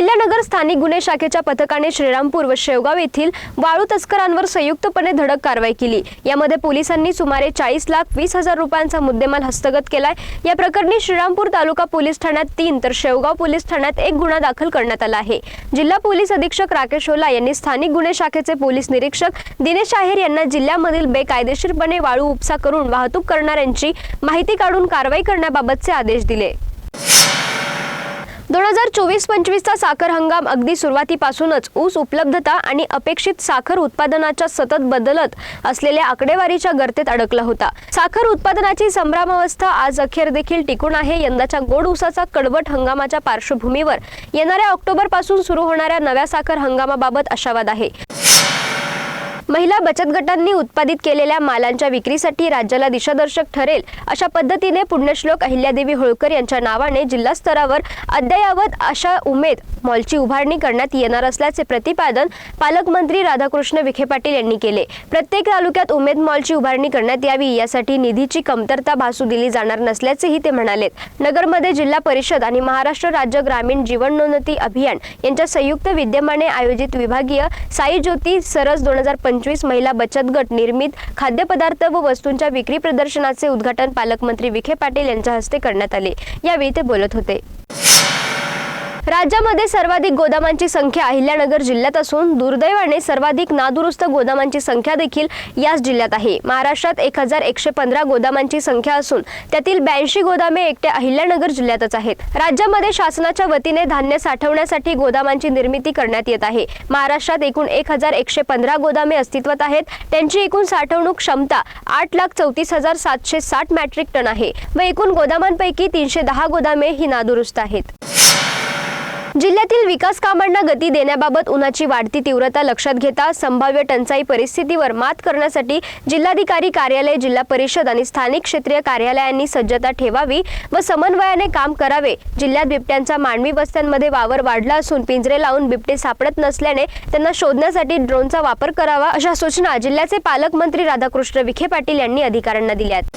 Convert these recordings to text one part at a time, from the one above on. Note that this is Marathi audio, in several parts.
अहिल्यानगर स्थानिक गुन्हे शाखेच्या पथकाने श्रीरामपूर व शेवगाव येथील वाळू तस्करांवर संयुक्तपणे धडक कारवाई केली. यामध्ये पोलिसांनी सुमारे चाळीस लाख वीस हजार रुपयांचा मुद्देमाल हस्तगत केलाय. या प्रकरणी श्रीरामपूर तालुका पोलीस ठाण्यात तीन तर शेवगाव पोलीस ठाण्यात एक गुन्हा दाखल करण्यात आला आहे. जिल्हा पोलीस अधीक्षक राकेश ओला यांनी स्थानिक गुन्हे शाखेचे पोलीस निरीक्षक दिनेश आहेर यांना जिल्ह्यामधील बेकायदेशीरपणे वाळू उपसा करून वाहतूक करणाऱ्यांची माहिती काढून कारवाई करण्याबाबतचे आदेश दिले. दोन हजार चोवीस पंचवीसचा साखर हंगाम अगदी सुरुवातीपासूनच ऊस उपलब्धता आणि अपेक्षित साखर उत्पादनाच्या सतत बदलत असलेल्या आकडेवारीच्या गर्तेत अडकला होता. साखर उत्पादनाची संभ्रमावस्था आज अखेर देखील टिकून आहे. यंदाच्या गोड ऊसाचा कडवट हंगामाच्या पार्श्वभूमीवर येणाऱ्या ऑक्टोबरपासून सुरू होणाऱ्या नव्या साखर हंगामाबाबत आशावाद आहे. महिला बचत गटांनी उत्पादित केलेल्या मालांच्या विक्रीसाठी राज्याला दिशादर्शक ठरेल अशा पद्धतीने पुण्यश्लोक अहिल्यादेवी होळकर यांच्या नावाने जिल्हा स्तरावर अद्ययावत अशा उमेद मॉलची उभारणी करण्यात येणार असल्याचे प्रतिपादन पालकमंत्री राधाकृष्ण विखे पाटील यांनी केले. प्रत्येक तालुक्यात उमेद मॉलची उभारणी करण्यात यावी यासाठी निधीची कमतरता भासू दिली जाणार नसल्याचेही ते म्हणालेत. नगरमध्ये जिल्हा परिषद आणि महाराष्ट्र राज्य ग्रामीण जीवनोन्नती अभियान यांच्या संयुक्त विद्यमाने आयोजित विभागीय साई ज्योती सरस दोन हजार पंचवीस महिला बचत गट निर्मित खाद्यपदार्थ व वस्तूंच्या विक्री प्रदर्शनाचे उद्घाटन पालकमंत्री विखे पाटील यांच्या हस्ते करण्यात आले. यावेळी ते बोलत होते. राज्यामध्ये सर्वाधिक गोदामांची संख्या अहिल्यानगर जिल्ह्यात असून दुर्दैवाने सर्वाधिक नादुरुस्त गोदामांची संख्या देखील याच जिल्ह्यात आहे. महाराष्ट्रात एक हजार एकशे पंधरा गोदामांची संख्या असून त्यातील ब्याऐंशी गोदामे एकट्या अहिल्यानगर जिल्ह्यातच आहेत. राज्यामध्ये शासनाच्या वतीने धान्य साठवण्यासाठी गोदामांची निर्मिती करण्यात येत आहे. महाराष्ट्रात एकूण एक हजार एकशे पंधरा गोदामे अस्तित्वात आहेत. त्यांची एकूण साठवणूक क्षमता आठ लाख चौतीस हजार सातशे साठ मॅट्रिक टन आहे व एकूण गोदामांपैकी तीनशे दहा गोदामे ही नादुरुस्त आहेत. जिल्ह्यातील विकास कामांना गती देण्याबाबत उन्हाची वाढती तीव्रता लक्षात घेता संभाव्य टंचाई परिस्थितीवर मात करण्यासाठी जिल्हाधिकारी कार्यालय जिल्हा परिषद आणि स्थानिक क्षेत्रीय कार्यालयांनी सज्जता ठेवावी व समन्वयाने काम करावे. जिल्ह्यात बिबट्यांचा मानवी वस्त्यांमध्ये वावर वाढला असून पिंजरे लावून बिबटे सापडत नसल्याने त्यांना शोधण्यासाठी ड्रोनचा वापर करावा अशा सूचना जिल्ह्याचे पालकमंत्री राधाकृष्ण विखे पाटील यांनी अधिकाऱ्यांना दिल्यात.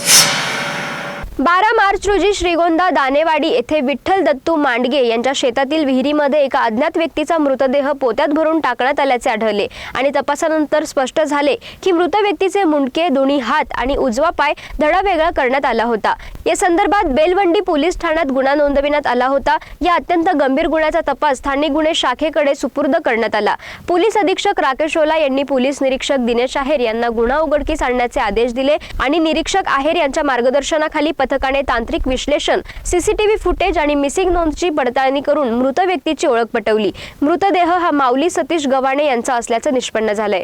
बारा मार्च रोजी श्रीगोंदा दानेवाडी येथे विठ्ठल दत्तू मांडगे यांच्या शेतातील विहिरीमध्ये एका अज्ञात व्यक्तीचा मृतदेह पोत्यात भरून टाकण्यात आल्याचे आढळले आणि तपासानंतर स्पष्ट झाले की मृत व्यक्तीचे मुंडके दोन्ही हात आणि उजवा पाय धडा वेगळा करण्यात आला होता. या संदर्भात बेलवंडी पोलीस ठाण्यात गुन्हा नोंदविण्यात आला होता. या अत्यंत गंभीर गुन्ह्याचा तपास स्थानिक गुन्हे शाखेकडे सुपूर्द करण्यात आला. पोलीस अधीक्षक राकेश ओला यांनी पोलीस निरीक्षक दिनेश आहेर यांना गुन्हा उघडकीस आणण्याचे आदेश दिले आणि निरीक्षक आहेर यांच्या मार्गदर्शनाखाली पथकाने तांत्रिक विश्लेषण सीसीटीव्ही फुटेज आणि मिसिंग नोंदची पडताळणी करून मृत व्यक्तीची ओळख पटवली. मृतदेह हा माऊली सतीश गव्हाणे यांचा असल्याचं निष्पन्न झालंय.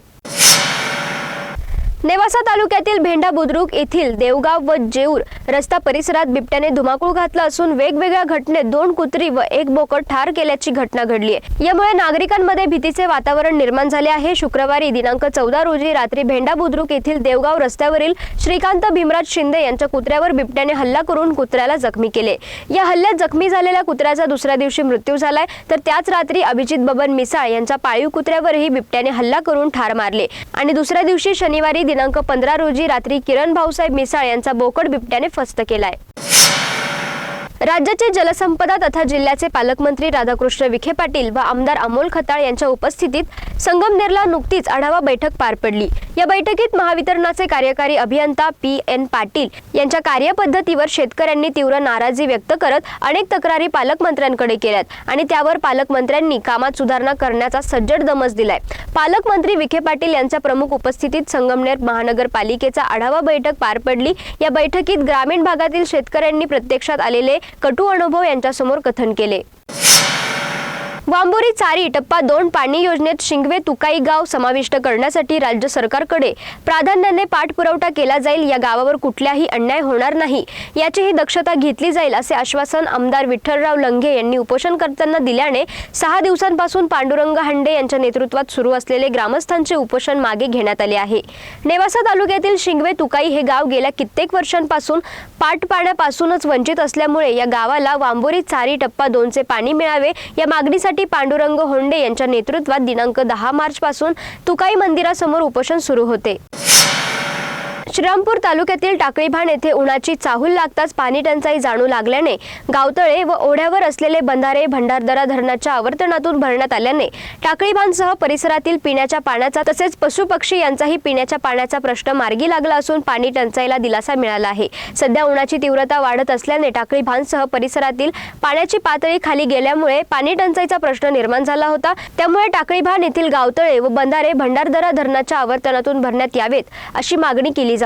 नेवासा तालुक्यातील भेंडा बुद्रुक येथील देवगाव व जेऊर रस्ता परिसरात बिबट्याने धुमाकूळ घातला असून वेगवेगळ्या घटनेत दोन कुत्री व एक बोकड ठार केल्याची घटना घडली आहे. यामुळे नागरिकांमध्ये भीतीचे वातावरण निर्माण झाले आहे. शुक्रवारी दिनांक चौदा रोजी रात्री भेंडा बुद्रुक येथील देवगाव रस्त्यावरील श्रीकांत भीमराज शिंदे यांच्या कुत्र्यावर बिबट्याने हल्ला करून कुत्र्याला जखमी केले. या हल्ल्यात जखमी झालेल्या कुत्र्याचा दुसऱ्या दिवशी मृत्यू झालाय. तर त्याच रात्री अभिजित बबन मिसाळ यांच्या पाळीव कुत्र्यावरही बिबट्याने हल्ला करून ठार मारले. आणि दुसऱ्या दिवशी शनिवारी दिनांक पंधरा रोजी रात्री किरण भाऊसाहेब मिसाळ यांचा बोकड बिबट्याने फस्त केलाय. राज्याचे जलसंपदा तथा जिल्ह्याचे पालकमंत्री राधाकृष्ण विखे पाटील व आमदार अमोल खताळ यांच्या उपस्थितीत संगमनेरला नुकतीच आढावा बैठक पार पडली. या बैठकीत महावितरणाचे कार्यकारी अभियंता पी एन पाटील यांच्या कार्यपद्धतीवर शेतकऱ्यांनी तीव्र नाराजी व्यक्त करत अनेक तक्रारी पालकमंत्र्यांकडे केल्यात आणि त्यावर पालकमंत्र्यांनी कामात सुधारणा करण्याचा सज्जड दमस दिलाय. पालकमंत्री विखे पाटील यांच्या प्रमुख उपस्थितीत संगमनेर महानगरपालिकेचा आढावा बैठक पार पडली. या बैठकीत ग्रामीण भागातील शेतकऱ्यांनी प्रत्यक्षात आलेले कटू अनुभव यांच्यासमोर कथन केले. वांबोरी चारी टप्पा दोन पाणी योजनेत शिंगवे तुकाई गाव समाविष्ट करण्यासाठी राज्य सरकारकडे प्राधान्याने पाठपुरवठा केला जाईल. या गावावर कुठल्याही अन्याय होणार नाही. याचीही दक्षता घेतली जाईल असे आश्वासन आमदार विठ्ठलराव लंघे यांनी उपोषणकर्त्यांना दिल्याने सहा दिवसांपासून पांडुरंग हांडे यांच्या नेतृत्वात सुरू असलेले ग्रामस्थांचे उपोषण मागे घेण्यात आले आहे. नेवासा तालुक्यातील शिंगवे तुकाई हे गाव गेल्या कित्येक वर्षांपासून पाटपाण्यापासूनच वंचित असल्यामुळे या गावाला वांबोरी चारी टप्पा दोनचे पाणी मिळावे या मागणीसाठी पांडुरंग होंडे यांच्या नेतृत्वात दिनांक दहा मार्च पासून तुकाई मंदिरासमोर उपोषण सुरू होते. श्रीरामपूर तालुक्यातील टाकळीभान येथे उन्हाची चाहूल लागताच पाणी टंचाई जाणू लागल्याने गावतळे व ओढ्यावर असलेले बंधारे भंडारदरा धरणाच्या आवर्तनातून भरण्यात आल्याने टाकळीभानसह परिसरातील पिण्याच्या पाण्याचा तसेच पशुपक्षी यांचाही पिण्याच्या पाण्याचा प्रश्न मार्गी लागला असून पाणी टंचाईला दिलासा मिळाला आहे. सध्या उन्हाची तीव्रता वाढत असल्याने टाकळीभानसह परिसरातील पाण्याची पातळी खाली गेल्यामुळे पाणी टंचाईचा प्रश्न निर्माण झाला होता. त्यामुळे टाकळीभान येथील गावतळे व बंधारे भंडारदरा धरणाच्या आवर्तनातून भरण्यात यावेत अशी मागणी केली जाते